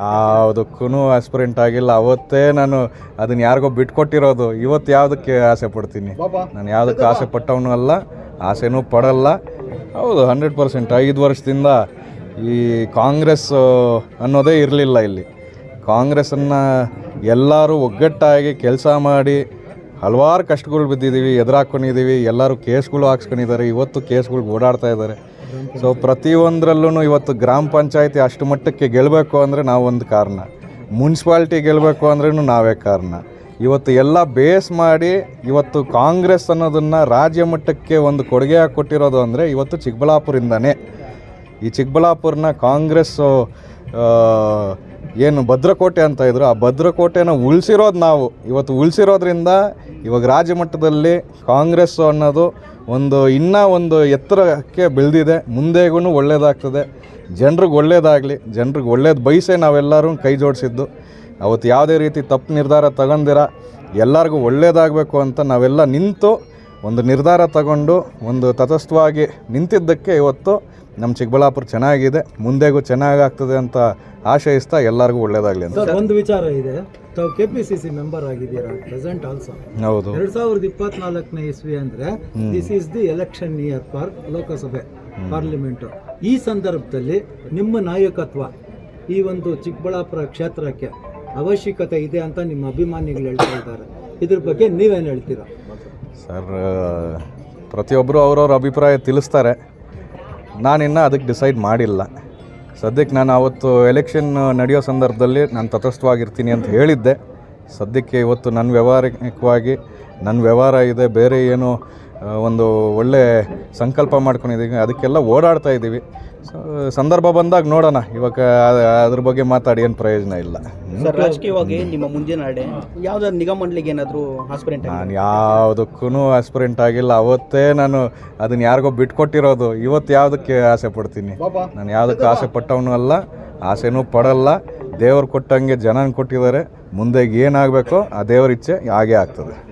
ಯಾವುದಕ್ಕೂ ಆಸ್ಪಿರೆಂಟ್ ಆಗಿಲ್ಲ. ಅವತ್ತೇ ನಾನು ಅದನ್ನ ಯಾರಿಗೋ ಬಿಟ್ಕೊಟ್ಟಿರೋದು. ಇವತ್ತು ಯಾವುದಕ್ಕೆ ಆಸೆ ಪಡ್ತೀನಿ? ನಾನು ಯಾವುದಕ್ಕೆ ಆಸೆ ಪಟ್ಟವನು ಅಲ್ಲ ಆಸೆನೂ ಪಡಲ್ಲ. ಹೌದು ಹಂಡ್ರೆಡ್ ಪರ್ಸೆಂಟ್ ಐದು ವರ್ಷದಿಂದ ಈ ಕಾಂಗ್ರೆಸ್ ಅನ್ನೋದೇ ಇರಲಿಲ್ಲ ಇಲ್ಲಿ. ಕಾಂಗ್ರೆಸ್ಸನ್ನು ಎಲ್ಲರೂ ಒಗ್ಗಟ್ಟಾಗಿ ಕೆಲಸ ಮಾಡಿ ಹಲವಾರು ಕಷ್ಟಗಳು ಬಿದ್ದಿದ್ದೀವಿ ಎದುರಾಕೊಂಡಿದ್ದೀವಿ ಎಲ್ಲರೂ ಕೇಸ್ಗಳು ಹಾಕ್ಸ್ಕೊಂಡಿದ್ದಾರೆ. ಇವತ್ತು ಕೇಸ್ಗಳು ಓಡಾಡ್ತಾ ಇದ್ದಾರೆ. ಸೊ ಪ್ರತಿಯೊಂದರಲ್ಲೂ ಇವತ್ತು ಗ್ರಾಮ ಪಂಚಾಯತಿ ಅಷ್ಟು ಮಟ್ಟಕ್ಕೆ ಗೆಲ್ಲಬೇಕು ಅಂದರೆ ನಾವೊಂದು ಕಾರಣ. ಮುನ್ಸಿಪಾಲ್ಟಿ ಗೆಲ್ಲಬೇಕು ಅಂದ್ರೂ ನಾವೇ ಕಾರಣ. ಇವತ್ತು ಎಲ್ಲ ಬೇಸ್ ಮಾಡಿ ಇವತ್ತು ಕಾಂಗ್ರೆಸ್ ಅನ್ನೋದನ್ನು ರಾಜ್ಯ ಮಟ್ಟಕ್ಕೆ ಒಂದು ಕೊಡುಗೆ ಕೊಟ್ಟಿರೋದು ಅಂದರೆ ಇವತ್ತು ಚಿಕ್ಕಬಳ್ಳಾಪುರಿಂದನೇ. ಈ ಚಿಕ್ಕಬಳ್ಳಾಪುರನ ಕಾಂಗ್ರೆಸ್ಸು ಏನು ಭದ್ರಕೋಟೆ ಅಂತ ಇದ್ರು, ಆ ಭದ್ರಕೋಟೆನ ಉಳಿಸಿರೋದು ನಾವು. ಇವತ್ತು ಉಳಿಸಿರೋದ್ರಿಂದ ಇವಾಗ ರಾಜ್ಯ ಮಟ್ಟದಲ್ಲಿ ಕಾಂಗ್ರೆಸ್ಸು ಅನ್ನೋದು ಒಂದು ಇನ್ನೂ ಒಂದು ಎತ್ತರಕ್ಕೆ ಬೆಳೆದಿದೆ. ಮುಂದೆಗೂ ಒಳ್ಳೇದಾಗ್ತದೆ. ಜನರಿಗೆ ಒಳ್ಳೇದಾಗಲಿ, ಜನರಿಗೆ ಒಳ್ಳೇದು ಬಯಸೇ ನಾವೆಲ್ಲರೂ ಕೈ ಜೋಡಿಸಿದ್ದು. ಅವತ್ತು ಯಾವುದೇ ರೀತಿ ತಪ್ಪು ನಿರ್ಧಾರ ತಗೊಂಡಿರ ಎಲ್ಲರಿಗೂ ಒಳ್ಳೇದಾಗಬೇಕು ಅಂತ ನಾವೆಲ್ಲ ನಿಂತು ಒಂದು ನಿರ್ಧಾರ ತಗೊಂಡು ಒಂದು ತಟಸ್ಥವಾಗಿ ನಿಂತಿದ್ದಕ್ಕೆ ಇವತ್ತು ನಮ್ಮ ಚಿಕ್ಕಬಳ್ಳಾಪುರ ಚೆನ್ನಾಗಿದೆ. ಮುಂದೆಗೂ ಚೆನ್ನಾಗಾಗ್ತದೆ ಅಂತ ಆಶಯಿಸ್ತಾ ಎಲ್ಲರಿಗೂ ಒಳ್ಳೇದಾಗಲಿ ಅಂತ. ಒಂದು ವಿಚಾರ ಇದೆ. ತಾವು K P C C member ಆಗಿದ್ದೀರಾ ಪ್ರೆಸೆಂಟ್ ಆಲ್ಸೋ ಹೌದು. ಎರಡ್ ಸಾವಿರದ ಇಪ್ಪತ್ನಾಲ್ಕನೇ ಇಸ್ವಿ ಅಂದ್ರೆ this is the election year for Lok Sabha parliament ಈ ಸಂದರ್ಭದಲ್ಲಿ ನಿಮ್ಮ ನಾಯಕತ್ವ ಈ ಒಂದು ಚಿಕ್ಕಬಳ್ಳಾಪುರ ಕ್ಷೇತ್ರಕ್ಕೆ ಅವಶ್ಯಕತೆ ಇದೆ ಅಂತ ನಿಮ್ಮ ಅಭಿಮಾನಿಗಳು ಹೇಳ್ತಾ ಇದ್ದಾರೆ. ಇದ್ರ ಬಗ್ಗೆ ನೀವೇನು ಹೇಳ್ತೀರಾ? ಸರ್ ಪ್ರತಿಯೊಬ್ಬರು ಅವರವ್ರ ಅಭಿಪ್ರಾಯ ತಿಳಿಸ್ತಾರೆ. ನಾನಿನ್ನ ಅದಕ್ಕೆ ಡಿಸೈಡ್ ಮಾಡಿಲ್ಲ. ಸದ್ಯಕ್ಕೆ ನಾನು ಅವತ್ತು ಎಲೆಕ್ಷನ್ ನಡೆಯೋ ಸಂದರ್ಭದಲ್ಲಿ ನಾನು ತಟಸ್ಥವಾಗಿರ್ತೀನಿ ಅಂತ ಹೇಳಿದ್ದೆ. ಸದ್ಯಕ್ಕೆ ಇವತ್ತು ನನ್ನ ವ್ಯವಹಾರಿಕವಾಗಿ ನನ್ನ ವ್ಯವಹಾರ ಇದೆ, ಬೇರೆ ಏನು ಒಂದು ಒಳ್ಳೆ ಸಂಕಲ್ಪ ಮಾಡ್ಕೊಂಡಿದ್ದೀವಿ. ಅದಕ್ಕೆಲ್ಲ ಓಡಾಡ್ತಾ ಇದ್ದೀವಿ. ಸೊ ಸಂದರ್ಭ ಬಂದಾಗ ನೋಡೋಣ. ಇವಾಗ ಅದ್- ಅದ್ರ ಬಗ್ಗೆ ಮಾತಾಡಿ ಏನು ಪ್ರಯೋಜನ ಇಲ್ಲ. ಸರ್ ರಾಜಕೀಯವಾಗಿ ನಿಮ್ಮ ಮುಂದಿನ ಯಾವ್ದಾದ್ರು ನಿಗಮ ಮಂಡಳಿಗೆ ಏನಾದರೂ ಆಸ್ಪಿರೆಂಟ್ ನಾನು ಯಾವುದಕ್ಕೂ ಆಸ್ಪಿರೆಂಟ್ ಆಗಿಲ್ಲ. ಅವತ್ತೇ ನಾನು ಅದನ್ನ ಯಾರಿಗೋ ಬಿಟ್ಕೊಟ್ಟಿರೋದು. ಇವತ್ತು ಯಾವುದಕ್ಕೆ ಆಸೆ ಪಡ್ತೀನಿ? ನಾನು ಯಾವುದಕ್ಕೆ ಆಸೆ ಪಟ್ಟವನು ಅಲ್ಲ. ಆಸೆನೂ ಪಡಲ್ಲ. ದೇವರು ಕೊಟ್ಟಂಗೆ ಜನನ ಕೊಟ್ಟಿದ್ದಾರೆ. ಮುಂದೆ ಏನಾಗಬೇಕೋ ಆ ದೇವರ ಇಚ್ಛೆ ಹಾಗೇ ಆಗ್ತದೆ.